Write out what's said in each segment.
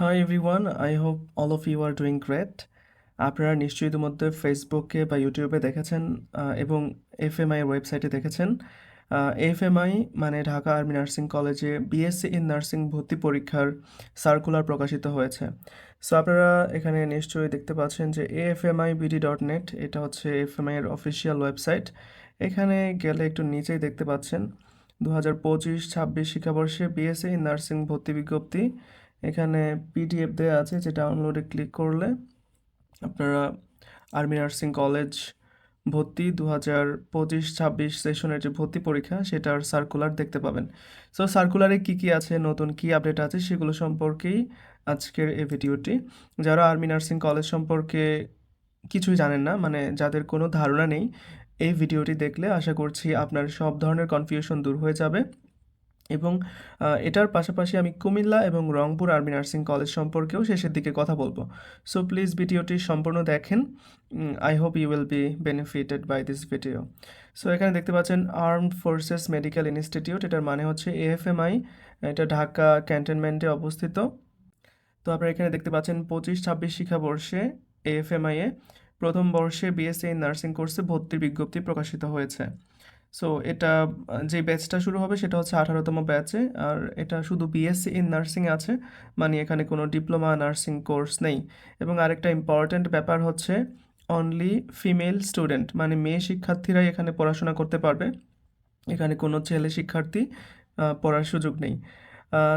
Hi everyone I hope all of you are doing great আপনারা নিশ্চয়ই ইতিমধ্যে ফেসবুকে বা ইউটিউবে দেখেছেন এবং এফএমআই এর ওয়েবসাইটে দেখেছেন। এফ এম আই মানে ঢাকা আর্মি নার্সিং কলেজে বিএসসি ইন নার্সিং ভর্তি পরীক্ষার সার্কুলার প্রকাশিত হয়েছে। সো আপনারা এখানে নিশ্চয়ই দেখতে পাচ্ছেন যে এএফএমআই বিডি ডট নেট এটা হচ্ছে এফএমআই এর অফিসিয়াল ওয়েবসাইট এখানে গেলে একটু নিচেই দেখতে পাচ্ছেন দু হাজার পঁচিশ ছাব্বিশ শিক্ষাবর্ষে বিএসসি ইন নার্সিং ভর্তি বিজ্ঞপ্তি। এখানে পিডিএফ দেওয়া আছে যে ডাউনলোডে ক্লিক করলে আপনারা আর্মি নার্সিং কলেজ ভর্তি দু হাজার পঁচিশ, ছাব্বিশ সেশনের যে ভর্তি পরীক্ষা সেটার সার্কুলার দেখতে পাবেন। সো সার্কুলারে কী কী আছে, নতুন কী আপডেট আছে, সেগুলো সম্পর্কেই আজকের এই ভিডিওটি। যারা আর্মি নার্সিং কলেজ সম্পর্কে কিছুই জানেন না মানে যাদের কোনো ধারণা নেই, এই ভিডিওটি দেখলে আশা করছি আপনার সব ধরনের কনফিউশন দূর হয়ে যাবে। এবং এটার পাশাপাশি আমি কুমিল্লা এবং রংপুর আর্মি নার্সিং কলেজ সম্পর্কেও শেষের দিকে কথা বলব। সো প্লিজ ভিডিওটি সম্পূর্ণ দেখেন। I hope you will be benefited by this video so এখানে দেখতে পাচ্ছেন আর্মড ফোর্সেস মেডিকেল ইনস্টিটিউট এটার মানে হচ্ছে এএফএমআই এটা ঢাকা ক্যান্টনমেন্টে অবস্থিত। তো আপনারা এখানে দেখতে পাচ্ছেন পঁচিশ, ছাব্বিশ শিক্ষাবর্ষে এএফএমআই এ প্রথম বর্ষে বিএসসি নার্সিং কোর্সে ভর্তির বিজ্ঞপ্তি প্রকাশিত হয়েছে। সো এটা যে ব্যাচটা শুরু হবে সেটা হচ্ছে আঠারোতম ব্যাচে আর এটা শুধু বিএসসি ইন নার্সিং আছে মানে এখানে কোনো ডিপ্লোমা নার্সিং কোর্স নেই। এবং আরেকটা ইম্পর্ট্যান্ট ব্যাপার হচ্ছে অনলি ফিমেল স্টুডেন্ট মানে মেয়ে শিক্ষার্থীরাই এখানে পড়াশোনা করতে পারবে। এখানে কোনো ছেলে শিক্ষার্থী পড়ার সুযোগ নেই।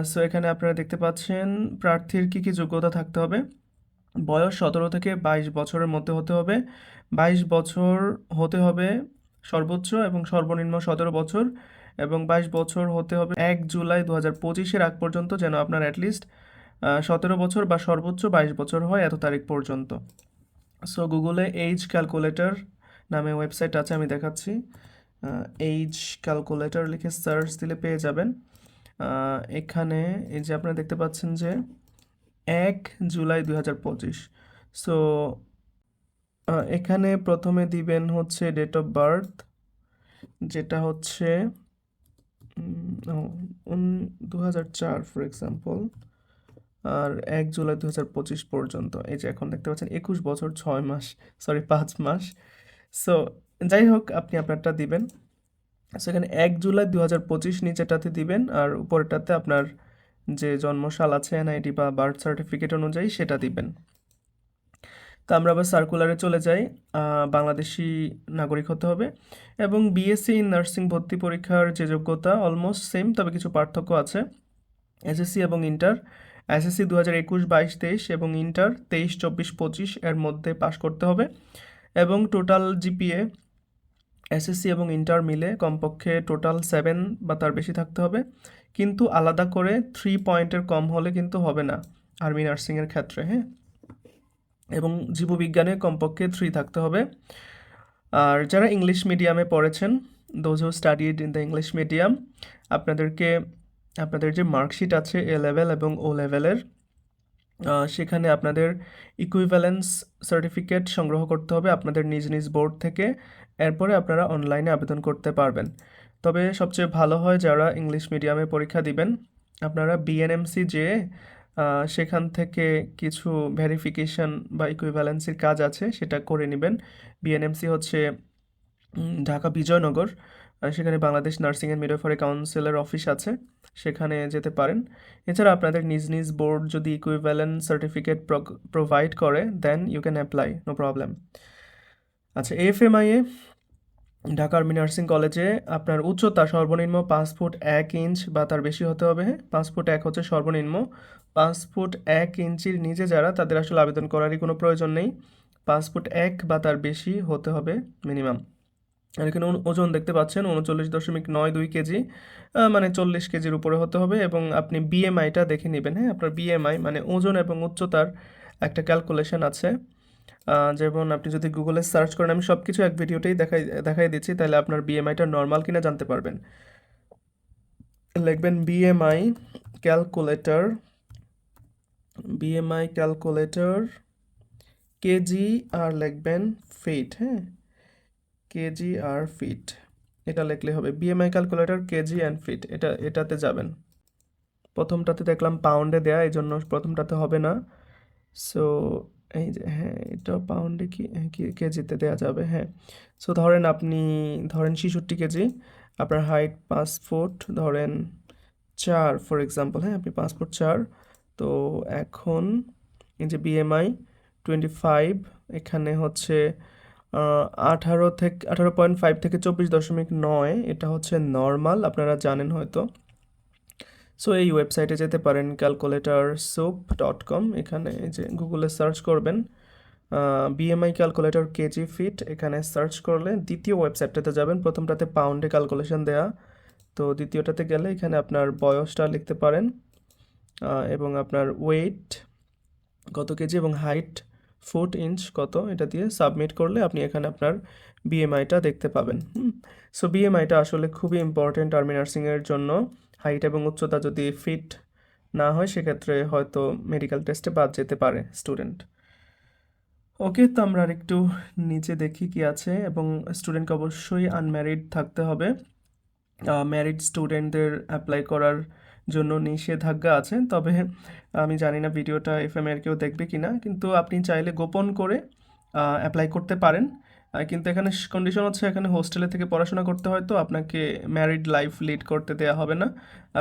সো এখানে আপনারা দেখতে পাচ্ছেন প্রার্থীর কী কী যোগ্যতা থাকতে হবে। বয়স সতেরো থেকে বাইশ বছরের মধ্যে হতে হবে। বাইশ বছর হতে হবে সর্বোচ্চ এবং সর্বনিম্ন সতেরো বছর এবং বাইশ বছর হতে হবে এক জুলাই দু হাজার পঁচিশের আগ পর্যন্ত যেন আপনার অ্যাটলিস্ট সতেরো বছর বা সর্বোচ্চ বাইশ বছর হয় এত তারিখ পর্যন্ত। সো গুগলে এইজ ক্যালকুলেটর নামে ওয়েবসাইট আছে, আমি দেখাচ্ছি। এইজ ক্যালকুলেটর লিখে সার্চ দিলে পেয়ে যাবেন। এখানে এই যে আপনারা দেখতে পাচ্ছেন যে এক জুলাই দুই হাজার পঁচিশ। সো এখানে প্রথমে দিবেন হচ্ছে ডেট অফ বার্থ যেটা হচ্ছে দু হাজার চার ফর এক্সাম্পল আর এক জুলাই দু হাজার পঁচিশ পর্যন্ত। এই যে এখন দেখতে পাচ্ছেন, একুশ বছর, ছয় মাস সরি পাঁচ মাস। সো যাই হোক, আপনি আপনারটা দিবেন। সেখানে এক জুলাই দু হাজার পঁচিশ নিচেটাতে দিবেন, আর উপরেরটাতে আপনার যে জন্মশাল আছে এনআইডি বা বার্থ সার্টিফিকেট অনুযায়ী সেটা দিবেন। তো আমরা আবার সার্কুলারে চলে যাই বাংলাদেশি নাগরিক হতে হবে এবং বিএসসি ইন নার্সিং ভর্তি পরীক্ষার যে যোগ্যতা অলমোস্ট সেম তবে কিছু পার্থক্য আছে। এসএসসি এবং ইন্টার এসএসসি দু হাজার একুশ, বাইশ, তেইশ এবং ইন্টার তেইশ, চব্বিশ, পঁচিশ এর মধ্যে পাশ করতে হবে এবং টোটাল জিপিএ এসএসসি এবং ইন্টার মিলে কমপক্ষে টোটাল সেভেন বা তার বেশি থাকতে হবে। কিন্তু আলাদা করে থ্রি পয়েন্টের কম হলে কিন্তু হবে না আর্মি নার্সিংয়ের ক্ষেত্রে হ্যাঁ? এবং জীববিজ্ঞানে কমপক্ষে থ্রি থাকতে হবে। আর যারা ইংলিশ মিডিয়ামে পড়েছেন those who studied in the English medium আপনাদেরকে, আপনাদের যে মার্কশিট আছে এ লেভেল এবং ও লেভেলের সেখানে আপনাদের ইকুইভ্যালেন্স সার্টিফিকেট সংগ্রহ করতে হবে আপনাদের নিজ নিজ বোর্ড থেকে। এরপরে আপনারা অনলাইনে আবেদন করতে পারবেন। তবে সবচেয়ে ভালো হয় যারা ইংলিশ মিডিয়ামে পরীক্ষা দিবেন, আপনারা বিএনএমসি যে সেখান থেকে কিছু ভেরিফিকেশন বা ইকুইভ্যালেন্সির কাজ আছে, সেটা করে নেবেন। বিএনএমসি হচ্ছে ঢাকা বিজয়নগর সেখানে বাংলাদেশ নার্সিং অ্যান্ড মিডওয়াইফারি কাউন্সিলের অফিস আছে, সেখানে যেতে পারেন। এছাড়া আপনাদের নিজ নিজ বোর্ড যদি ইকুইভ্যালেন্ট সার্টিফিকেট প্রোভাইড করে দেন you can apply no problem আচ্ছা এফএমআই এ ঢাকা আর্মি নার্সিং কলেজে আপনার উচ্চতা সর্বনিম্ন পাঁচ ফুট এক ইঞ্চ বা তার বেশি হতে হবে হ্যাঁ? পাঁচ ফুট এক হচ্ছে সর্বনিম্ন। পাঁচ ফুট এক ইঞ্চির নিচে যারা, তাদের আসলে আবেদন করারই কোনো প্রয়োজন নেই। পাঁচ ফুট এক বা তার বেশি হতে হবে মিনিমাম। আর এখানে ওজন দেখতে পাচ্ছেন, উনচল্লিশ দশমিক নয় দুই কেজি মানে চল্লিশ কেজির উপরে হতে হবে এবং আপনি বিএমআইটা দেখে নেবেন হ্যাঁ? আপনার বিএমআই মানে ওজন এবং উচ্চতার একটা ক্যালকুলেশন আছে। যেমন আপনি যদি গুগলে সার্চ করেন, আমি সব কিছু এক ভিডিওতেই দেখাই দেখাই দিচ্ছি, তাহলে আপনার বিএমআইটা নর্মাল কিনা জানতে পারবেন। লিখবেন BMI calculator BMI calculator KG আর লিখবেন ফিট হ্যাঁ? কেজি আর ফিট এটা লিখলে হবে। BMI calculator KG and feet এটা, এটাতে যাবেন। প্রথমটাতে দেখলাম পাউন্ডে দেয়া এই জন্য প্রথমটাতে হবে না। সো এই যে হ্যাঁ এটা পাউন্ডে কি হ্যাঁ, কেজিতে দেওয়া যাবে হ্যাঁ। সো ধরেন আপনি ধরেন ছেষট্টি কেজি আপনার হাইট পাঁচ ফুট ধরেন চার ফর এক্সাম্পল হ্যাঁ আপনি পাঁচ ফুট চার। তো এখন এই যে বিএমআই টোয়েন্টি ফাইভ এখানে হচ্ছে আঠারো থেকে আঠারো পয়েন্ট ফাইভ থেকে চব্বিশ দশমিক নয় এটা হচ্ছে নর্মাল আপনারা জানেন হয়তো। সো এই ওয়েবসাইটে যেতে পারেন ক্যালকুলেটর সোপ ডট কম এখানে এই যে গুগলে সার্চ করবেন বিএমআই ক্যালকুলেটর কেজি ফিট এখানে সার্চ করলে দ্বিতীয় ওয়েবসাইটটাতে যাবেন, প্রথমটাতে পাউন্ডে ক্যালকুলেশন দেয়া। তো দ্বিতীয়টাতে গেলে এখানে আপনার বয়সটা লিখতে পারেন এবং আপনার ওয়েট কত কেজি এবং হাইট ফুট ইঞ্চ কত, এটা দিয়ে সাবমিট করলে আপনি এখানে আপনার বিএমআইটা দেখতে পাবেন। সো বিএমআইটা আসলে খুবই ইম্পর্টেন্ট আর্মি নার্সিংয়ের জন্য। হাইট এবং উচ্চতা যদি ফিট না হয়, সেক্ষেত্রে হয়তো মেডিকেল টেস্টে বাদ যেতে পারে স্টুডেন্ট ওকে তো আমরা আর একটু নিচে দেখি কি আছে এবং স্টুডেন্টকে অবশ্যই আনম্যারিড থাকতে হবে। ম্যারিড স্টুডেন্টদের অ্যাপ্লাই করার জন্য নিষেধাজ্ঞা আছে, তবে আমি জানি না ভিডিওটা এফ এম এফএমএর কেউ দেখবে কি না কিন্তু আপনি চাইলে গোপন করে অ্যাপ্লাই করতে পারেন। কিন্তু এখানে কন্ডিশন হচ্ছে এখানে হোস্টেলে থেকে পড়াশোনা করতে হয় তো আপনাকে ম্যারিড লাইফ লিড করতে দেওয়া হবে না।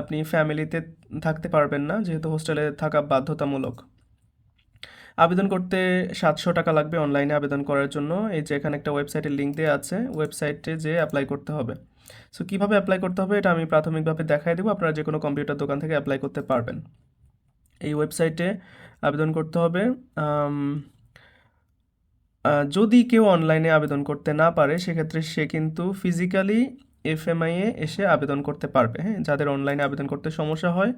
আপনি ফ্যামিলিতে থাকতে পারবেন না যেহেতু হোস্টেলে থাকা বাধ্যতামূলক। আবেদন করতে সাতশো টাকা লাগবে অনলাইনে আবেদন করার জন্য। এই যে এখানে একটা ওয়েবসাইটের লিঙ্ক দেওয়া আছে ওয়েবসাইটে যে অ্যাপ্লাই করতে হবে। সো কীভাবে অ্যাপ্লাই করতে হবে এটা আমি প্রাথমিকভাবে দেখাই দেবো। আপনারা যে কোনো কম্পিউটার দোকান থেকে অ্যাপ্লাই করতে পারবেন। এই ওয়েবসাইটে আবেদন করতে হবে যদি কেউ অনলাইনে আবেদন করতে না পারে, সেক্ষেত্রে সে কিন্তু ফিজিক্যালি এফএমআইয়ে এসে আবেদন করতে পারবে। হ্যাঁ যাদের অনলাইনে আবেদন করতে সমস্যা হয়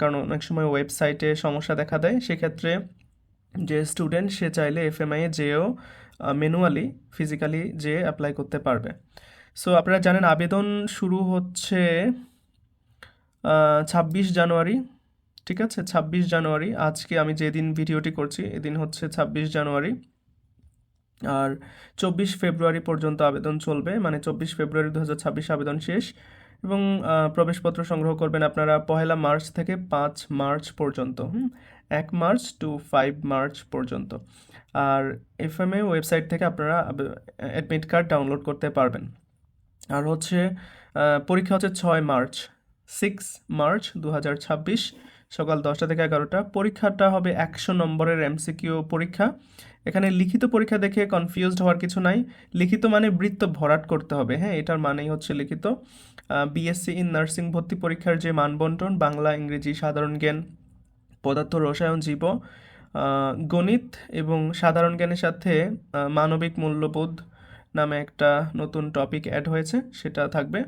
কারণ অনেক সময় ওয়েবসাইটে সমস্যা দেখা দেয়, সেক্ষেত্রে যে স্টুডেন্ট সে চাইলে এফএমআইয়ে যেও ম্যানুয়ালি ফিজিক্যালি যে অ্যাপ্লাই করতে পারবে। সো আপনারা জানেন আবেদন শুরু হচ্ছে ছাব্বিশ জানুয়ারি, ঠিক আছে? ছাব্বিশ জানুয়ারি, আজকে আমি যেদিন ভিডিওটি করছি, এদিন হচ্ছে ছাব্বিশ জানুয়ারি। আর চব্বিশ ফেব্রুয়ারি পর্যন্ত আবেদন চলবে মানে চব্বিশ ফেব্রুয়ারি দু আবেদন শেষ এবং প্রবেশপত্র সংগ্রহ করবেন আপনারা পহেলা মার্চ থেকে পাঁচ মার্চ পর্যন্ত এক মার্চ টু ফাইভ মার্চ পর্যন্ত। আর এফএমএ ওয়েবসাইট থেকে আপনারা অ্যাডমিট কার্ড ডাউনলোড করতে পারবেন। আর হচ্ছে পরীক্ষা হচ্ছে ছয় মার্চ, সিক্স মার্চ দু হাজার ছাব্বিশ সকাল দশটা থেকে এগারোটা। পরীক্ষাটা হবে একশো নম্বরের এমসিকিউ পরীক্ষা। এখানে লিখিত পরীক্ষা দেখে কনফিউজড হওয়ার কিছু নাই। লিখিত মানে বৃত্ত ভরাট করতে হবে হ্যাঁ? এটার মানেই হচ্ছে লিখিত। বিএসসি ইন নার্সিং ভর্তি পরীক্ষার যে মানবন্টন, বাংলা, ইংরেজি, সাধারণ জ্ঞান, পদার্থ, রসায়ন, জীব গণিত এবং সাধারণ জ্ঞানের সাথে মানবিক মূল্যবোধ নামে একটা নতুন টপিক অ্যাড হয়েছে, সেটা থাকবে।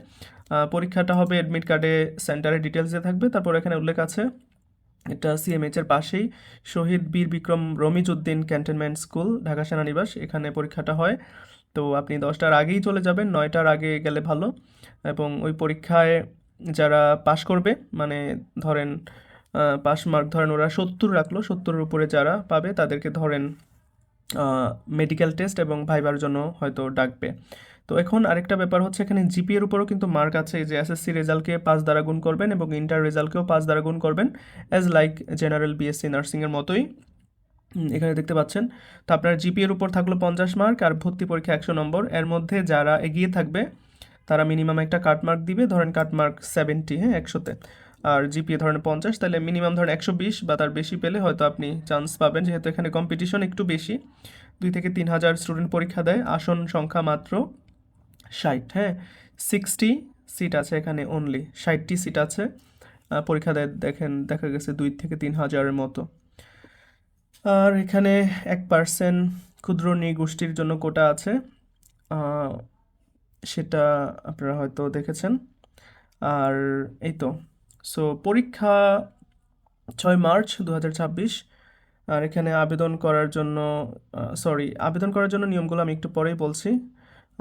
পরীক্ষাটা হবে অ্যাডমিট কার্ডে সেন্টারের ডিটেলসে থাকবে। তারপর এখানে উল্লেখ আছে এটা সিএমএইচ এর পাশেই। শহীদ বীর বিক্রম রমিজউদ্দিন ক্যান্টনমেন্ট স্কুল, ঢাকা সেনানিবাস। এখানে পরীক্ষাটা হয়। তো আপনি দশটার আগেই চলে যাবেন, নয়টার আগে গেলে ভালো। এবং ওই পরীক্ষায় যারা পাশ করবে মানে ধরেন পাশ মার্ক ধরেন ওরা সত্তর রাখল, সত্তরের উপরে যারা পাবে তাদেরকে ধরেন মেডিকেল টেস্ট এবং ভাইবার জন্য হয়তো ডাকবে। তো এখন আরেকটা ব্যাপার হচ্ছে এখানে জিপি এর উপরও কিন্তু মার্ক আছে যে এসএসসি রেজাল্টকে পাঁচ দ্বারা গুণ করবেন এবং ইন্টার রেজাল্টকেও পাঁচ দ্বারা গুণ করবেন অ্যাজ লাইক জেনারেল বিএসসি নার্সিংয়ের মতোই। এখানে দেখতে পাচ্ছেন, তো আপনার জিপি এর উপর থাকল পঞ্চাশ মার্ক আর ভর্তি পরীক্ষা একশো নম্বর। এর মধ্যে যারা এগিয়ে থাকবে, তারা মিনিমাম একটা কাট মার্ক দিবে, ধরেন কাট মার্ক সেভেন্টি হ্যাঁ একশোতে। আর জিপিএ ধরেন পঞ্চাশ, তাহলে মিনিমাম ধরেন একশো বিশ বা তার বেশি পেলে হয়তো আপনি চান্স পাবেন, যেহেতু এখানে কম্পিটিশন একটু বেশি। দুই থেকে তিন হাজার স্টুডেন্ট পরীক্ষা দেয়, আসন সংখ্যা মাত্র ষাট হ্যাঁ? সিক্সটি সিট আছে এখানে অনলি ষাটটি সিট আছে। পরীক্ষা দেয় দেখেন, দেখা গেছে দুই থেকে তিন হাজারের মতো। আর এখানে এক পার্সেন্ট ক্ষুদ্র নৃগোষ্ঠীর জন্য কোটা আছে। সেটা আপনারা হয়তো দেখেছেন। আর এই তো সো পরীক্ষা ছয় মার্চ দু হাজার ছাব্বিশ। আর এখানে আবেদন করার জন্য সরি আবেদন করার জন্য নিয়মগুলো আমি একটু পরেই বলছি।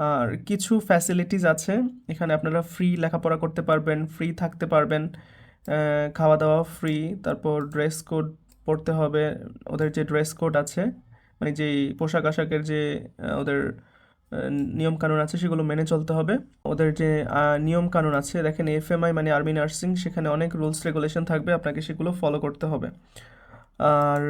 আর কিছু ফ্যাসিলিটিস আছে। এখানে আপনারা ফ্রি লেখাপড়া করতে পারবেন ফ্রি থাকতে পারবেন। খাওয়া দাওয়া ফ্রি তারপর ড্রেস কোড পড়তে হবে, ওদের যে ড্রেস কোড আছে মানে যেই পোশাক আশাকের যে ওদের নিয়ম কানুন আছে, সেগুলো মেনে চলতে হবে। ওদের যে নিয়ম কানুন আছে, দেখেন এফএমআই মানে আর্মি নার্সিং সেখানে অনেক রুলস রেগুলেশন থাকবে, আপনাকে সেগুলো ফলো করতে হবে। আর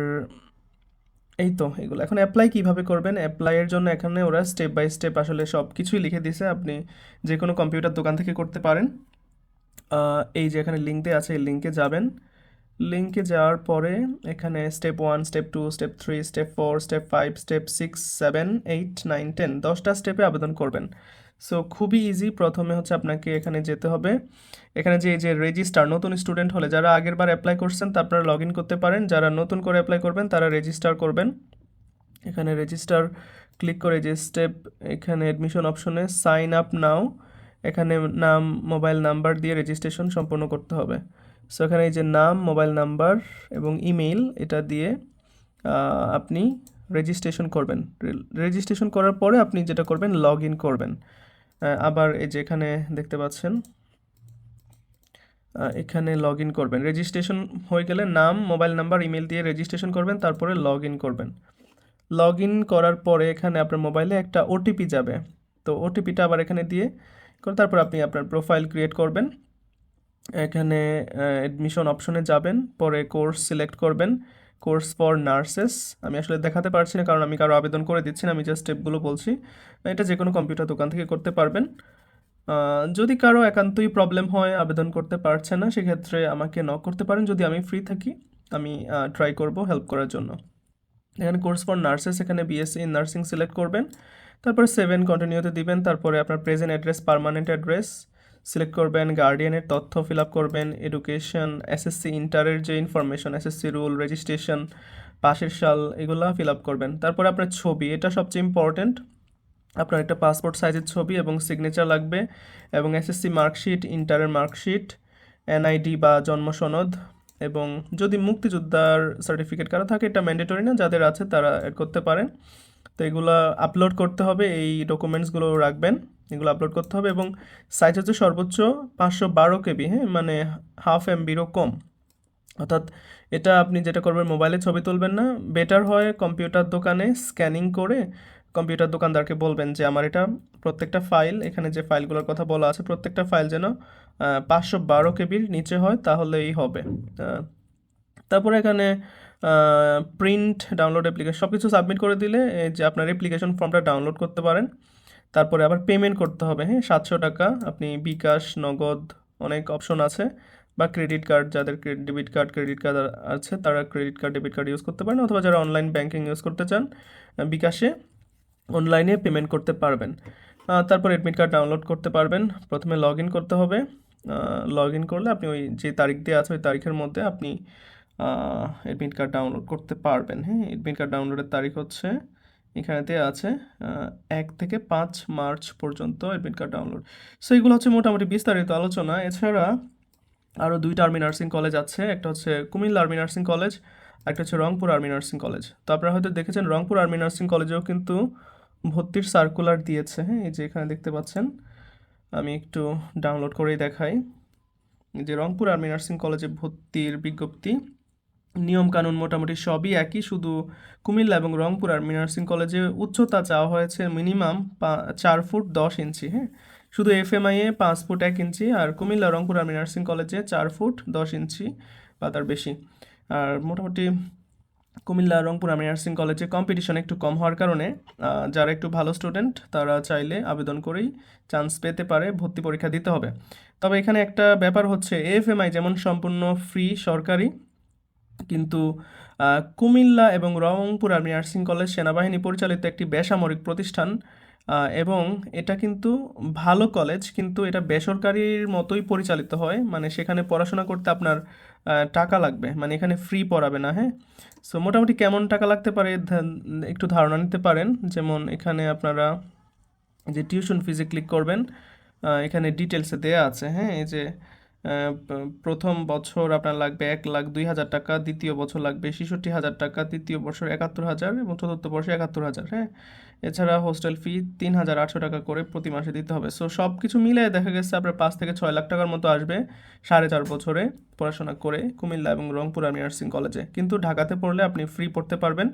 এই তো, এগুলো। এখন অ্যাপ্লাই কীভাবে করবেন? অ্যাপ্লাইয়ের জন্য এখানে ওরা স্টেপ বাই স্টেপ আসলে সব কিছুই লিখে দিছে আপনি যে কোনো কম্পিউটার দোকান থেকে করতে পারেন। এই যে এখানে লিঙ্ক আছে, এই লিঙ্কে যাবেন। লিঙ্কে যাওয়ার পরে এখানে step one step two step three step four step five step six seven eight nine ten দশটা স্টেপে আবেদন করবেন। সো খুবই ইজি প্রথমে হচ্ছে আপনাকে এখানে যেতে হবে। এখানে যে যে রেজিস্টার নতুন স্টুডেন্ট হলে যারা আগের বার অ্যাপ্লাই করছেন, তা আপনারা লগ ইন করতে পারেন। যারা নতুন করে অ্যাপ্লাই করবেন, তারা রেজিস্টার করবেন। এখানে রেজিস্টার ক্লিক করে যে স্টেপ এখানে অ্যাডমিশন অপশনে সাইন আপ নাও এখানে নাম মোবাইল নাম্বার দিয়ে রেজিস্ট্রেশন সম্পন্ন করতে হবে। সো এখানে এই যে নাম মোবাইল নাম্বার এবং ইমেইল এটা দিয়ে আপনি রেজিস্ট্রেশন করবেন। রেজিস্ট্রেশন করার পরে আপনি যেটা করবেন লগ ইন করবেন আবার এই যে এখানে দেখতে পাচ্ছেন এখানে লগ ইন করবেন। রেজিস্ট্রেশন হয়ে গেলে নাম মোবাইল নাম্বার ইমেল দিয়ে রেজিস্ট্রেশন করবেন, তারপরে লগ ইন করবেন। লগ ইন করার পরে এখানে আপনার মোবাইলে একটা ওটিপি যাবে। তো ওটিপিটা আবার এখানে দিয়ে, তারপর আপনি আপনার প্রোফাইল ক্রিয়েট করবেন। এখানে অ্যাডমিশন অপশনে যাবেন, পরে কোর্স সিলেক্ট করবেন কোর্স ফর নার্সেস আমি আসলে দেখাতে পারছি না, কারণ আমি কারও আবেদন করে দিচ্ছি না, আমি জাস্ট স্টেপগুলো বলছি। এটা যে কোনো কম্পিউটার দোকান থেকে করতে পারবেন। যদি কারও একান্তই প্রবলেম হয়, আবেদন করতে পারছে না, সেক্ষেত্রে আমাকে নক করতে পারেন। যদি আমি ফ্রি থাকি, আমি ট্রাই করব হেল্প করার জন্য। এখানে কোর্স ফর নার্সেস এখানে বিএসসি ইন নার্সিং সিলেক্ট করবেন। তারপরে সেভেন কন্টিনিউতে দিবেন। তারপরে আপনার present address permanent address select করবেন গার্ডিয়ানের তথ্য ফিল আপ করবেন এডুকেশন এসএসসি ইন্টারের যে ইনফরমেশন এসএসসি রুল রেজিস্ট্রেশন পাশের সাল, এগুলো ফিল আপ করবেন। তারপরে আপনার ছবি, এটা সবচেয়ে ইম্পর্ট্যান্ট আপনার একটা পাসপোর্ট সাইজের ছবি এবং সিগনেচার লাগবে এবং এসএসসি মার্কশিট ইন্টারের মার্কশিট এনআইডি বা জন্ম সনদ এবং যদি মুক্তিযোদ্ধার সার্টিফিকেট কারও থাকে, এটা ম্যান্ডেটরি না, যাদের আছে তারা করতে পারেন। তো এগুলো আপলোড করতে হবে, এই ডকুমেন্টসগুলো রাখবেন। এগুলো আপলোড করতে হবে এবং সাইজ হচ্ছে সর্বোচ্চ পাঁচশো বারো কেবি হ্যাঁ? মানে হাফ এমবিরও কম। অর্থাৎ এটা আপনি যেটা করবেন মোবাইলে ছবি তুলবেন না। বেটার হয় কম্পিউটার দোকানে স্ক্যানিং করে কম্পিউটার দোকানদারকে বলবেন যে, আমার এটা প্রত্যেকটা ফাইল এখানে যে ফাইলগুলোর কথা বলা আছে, প্রত্যেকটা ফাইল যেন পাঁচশো বারো কেবির নিচে হয়, তাহলেই হবে। তারপরে এখানে প্রিন্ট ডাউনলোড অ্যাপ্লিকেশন সব কিছু সাবমিট করে দিলে যে আপনার অ্যাপ্লিকেশন ফর্মটা ডাউনলোড করতে পারেন। তারপরে আবার পেমেন্ট করতে হবে। হ্যাঁ সাতশো টাকা। আপনি বিকাশ, নগদ অনেক অপশন আছে বা ক্রেডিট কার্ড যাদের ডেবিট কার্ড ক্রেডিট কার্ড আছে, তারা credit card debit card use করতে পারেন অথবা যারা অনলাইন ব্যাঙ্কিং ইউজ করতে চান বিকাশে অনলাইনে পেমেন্ট করতে পারবেন। তারপর অ্যাডমিট কার্ড ডাউনলোড করতে পারবেন। প্রথমে লগ ইন করতে হবে। লগ ইন করলে আপনি ওই যে তারিখ দিয়ে আছে, ওই তারিখের মধ্যে আপনি অ্যাডমিট কার্ড ডাউনলোড করতে পারবেন। হ্যাঁ অ্যাডমিট কার্ড ডাউনলোডের তারিখ হচ্ছে এখানে দেওয়া আছে এক থেকে পাঁচ মার্চ পর্যন্ত অ্যাডমিট কার্ড ডাউনলোড। সো এগুলো হচ্ছে মোটামুটি বিস্তারিত আলোচনা। এছাড়া আরও দুইটা আর্মি নার্সিং কলেজ আছে, একটা হচ্ছে কুমিল্লা আর্মি নার্সিং কলেজ, একটা হচ্ছে রংপুর আর্মি নার্সিং কলেজ। তো আপনারা হয়তো দেখেছেন রংপুর আর্মি নার্সিং কলেজেও কিন্তু ভর্তির সার্কুলার দিয়েছে হ্যাঁ এই যে এখানে দেখতে পাচ্ছেন। আমি একটু ডাউনলোড করেই দেখাই। যে রংপুর আর্মি নার্সিং কলেজে ভর্তির বিজ্ঞপ্তি। নিয়ম কানুন মোটামুটি সবই একই, শুধু কুমিল্লা এবং রংপুর আর্মি নার্সিং কলেজে উচ্চতা চাওয়া হয়েছে মিনিমাম চার ফুট দশ ইঞ্চি হ্যাঁ? শুধু এফ এম আইয়ে পাঁচ ফুট এক ইঞ্চি আর কুমিল্লা, রংপুর আর্মি নার্সিং কলেজে চার ফুট দশ ইঞ্চি বা তার বেশি। আর মোটামুটি কুমিল্লা, রংপুর আর্মি নার্সিং কলেজে কম্পিটিশন একটু কম হওয়ার কারণে যারা একটু ভালো স্টুডেন্ট তারা চাইলে আবেদন করেই চান্স পেতে পারে, ভর্তি পরীক্ষা দিতে হবে। তবে এখানে একটা ব্যাপার হচ্ছে, এফএমআই যেমন সম্পূর্ণ ফ্রি সরকারি কিন্তু কুমিল্লা এবং রংপুর আর্মি নার্সিং কলেজ সেনাবাহিনী পরিচালিত একটি বেসামরিক প্রতিষ্ঠান এবং এটা কিন্তু ভালো কলেজ, কিন্তু এটা বেসরকারির মতোই পরিচালিত হয়। মানে সেখানে পড়াশোনা করতে আপনার টাকা লাগবে। মানে এখানে ফ্রি পড়াবে না হ্যাঁ? সো মোটামুটি কেমন টাকা লাগতে পারে? একটু ধারণা নিতে পারেন। যেমন এখানে আপনারা যে টিউশন ফিজে ক্লিক করবেন এখানে ডিটেলসে দেয়া আছে হ্যাঁ? এই যে প্রথম বছর আপনার লাগবে এক লাখ দুই হাজার টাকা, দ্বিতীয় বছর লাগবে ছেষট্টি হাজার টাকা, তৃতীয় বছর একাত্তর হাজার এবং চতুর্থ বর্ষে একাত্তর হাজার হ্যাঁ? এছাড়া হোস্টেল ফি তিন হাজার আটশো টাকা করে প্রতি মাসে দিতে হবে। সো সব কিছু মিলে দেখা গেছে আপনার পাঁচ থেকে ছয় লাখ টাকার মতো আসবে সাড়ে চার বছরে পড়াশোনা করে কুমিল্লা এবং রংপুর আর্মি নার্সিং কলেজে কিন্তু ঢাকাতে পড়লে আপনি ফ্রি পড়তে পারবেন,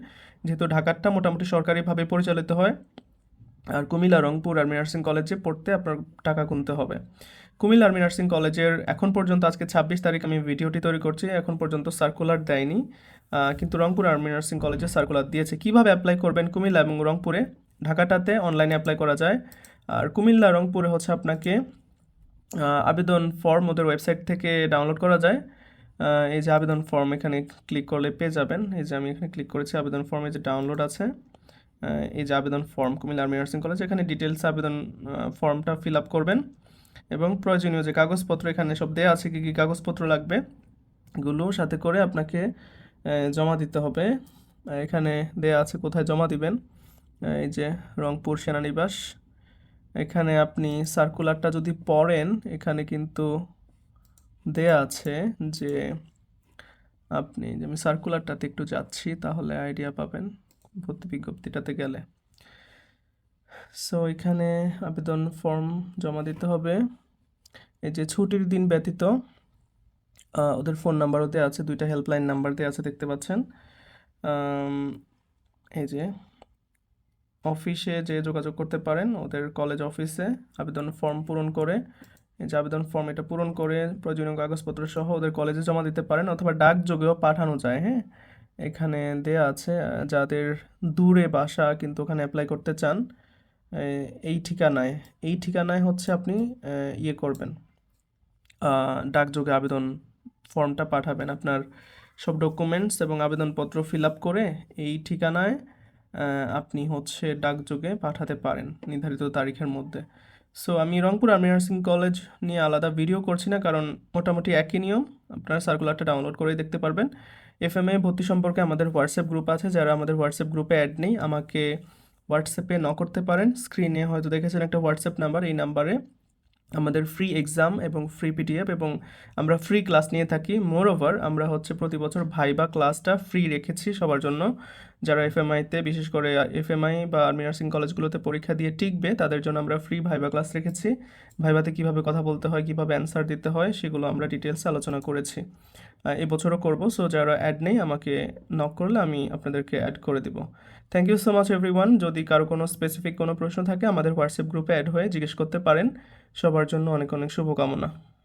যেহেতু ঢাকারটা মোটামুটি সরকারিভাবে পরিচালিত হয়। আর কুমিল্লা, রংপুর আর্মি নার্সিং কলেজে পড়তে আপনার টাকা গুনতে হবে। কুমিল্লা আর্মি নার্সিং কলেজের এখন পর্যন্ত আজকে ছাব্বিশ তারিখ আমি ভিডিওটি তৈরি করছি, এখন পর্যন্ত সার্কুলার দেয়নি। কিন্তু রংপুর আর্মি নার্সিং কলেজে সার্কুলার দিয়েছে। কীভাবে অ্যাপ্লাই করবেন কুমিল্লা এবং রংপুরে? ঢাকাটাতে অনলাইনে অ্যাপ্লাই করা যায়। আর কুমিল্লা, রংপুরে হচ্ছে আপনাকে আবেদন ফর্ম ওদের ওয়েবসাইট থেকে ডাউনলোড করা যায়। এই যে আবেদন ফর্ম এখানে ক্লিক করলে পেয়ে যাবেন। এই যে আমি এখানে ক্লিক করেছি, আবেদন ফর্মে যে ডাউনলোড আছে এই যে আবেদন form Comilla army nursing college, এখানে ডিটেলস আবেদন ফর্মটা ফিল আপ করবেন। এবং প্রয়োজনীয় যে কাগজপত্র এখানে সব দেওয়া আছে, কী কী কাগজপত্র লাগবে, এগুলো সাথে করে আপনাকে জমা দিতে হবে। এখানে দেয়া আছে কোথায় জমা দিবেন। এই যে রংপুর সেনানিবাস। এখানে আপনি সার্কুলারটা যদি পড়েন, এখানে কিন্তু দেয়া আছে যে আপনি আমি সার্কুলারটাতে একটু যাচ্ছি, তাহলে আইডিয়া পাবেন ভর্তি বিজ্ঞপ্তিটাতে গেলে। সো এখানে আবেদন ফর্ম জমা দিতে হবে। এই যে ছুটির দিন ব্যতীত ওদের ফোন নাম্বারও দেওয়া আছে, দুইটা হেল্পলাইন নাম্বার দেওয়া আছে, দেখতে পাচ্ছেন। এই যে অফিসে যে যোগাযোগ করতে পারেন, ওদের কলেজ অফিসে আবেদন ফর্ম পূরণ করে, এই যে আবেদন ফর্ম এটা পূরণ করে প্রয়োজনীয় কাগজপত্র সহ ওদের কলেজে জমা দিতে পারেন, অথবা ডাকযোগেও পাঠানো যায় হ্যাঁ? এখানে দেয়া আছে যাদের দূরে বাসা কিন্তু ওখানে অ্যাপ্লাই করতে চান এই ঠিকানায় এই ঠিকানায় হচ্ছে আপনি ইয়ে করবেন। ডাকযোগে আবেদন ফর্মটা পাঠাবেন আপনার সব ডকুমেন্টস এবং আবেদনপত্র ফিল আপ করে এই ঠিকানায় আপনি হচ্ছে ডাকযোগে পাঠাতে পারেন নির্ধারিত তারিখের মধ্যে। সো আমি রংপুর আর্মি নার্সিং কলেজ নিয়ে আলাদা ভিডিও করছি না, কারণ মোটামুটি একই নিয়ম। আপনারা সার্কুলারটা ডাউনলোড করেই দেখতে পারবেন। এফএমএ ভর্তি সম্পর্কে আমাদের হোয়াটসঅ্যাপ গ্রুপ আছে, যারা আমাদের হোয়াটসঅ্যাপ গ্রুপে অ্যাড নেই, আমাকে হোয়াটসঅ্যাপে ন করতে পারেন। স্ক্রিনে হয়তো দেখেছেন একটা হোয়াটসঅ্যাপ নাম্বার এই নাম্বারে আমাদের ফ্রি এক্সাম এবং ফ্রি পিডিএফ এবং আমরা ফ্রি ক্লাস নিয়ে থাকি। মোর ওভার আমরা হচ্ছে প্রতি বছর ভাইবা ক্লাসটা ফ্রি রেখেছি সবার জন্য। যারা এফএমআইতে বিশেষ করে এফএমআই বা আর্মি নার্সিং কলেজগুলোতে পরীক্ষা দিয়ে টিকবে, তাদের জন্য আমরা ফ্রি ভাইবা ক্লাস রেখেছি। ভাইবাতে কীভাবে কথা বলতে হয়, কীভাবে অ্যান্সার দিতে হয়, সেগুলো আমরা ডিটেলসে আলোচনা করেছি। এবছরও করব। সো যারা অ্যাড নেই, আমাকে নক করলে আমি আপনাদেরকে অ্যাড করে দিব। Thank you so much everyone যদি কারও কোনো স্পেসিফিক কোনো প্রশ্ন থাকে, আমাদের হোয়াটসঅ্যাপ গ্রুপে অ্যাড হয়ে জিজ্ঞেস করতে পারেন। সবার জন্য অনেক অনেক শুভকামনা।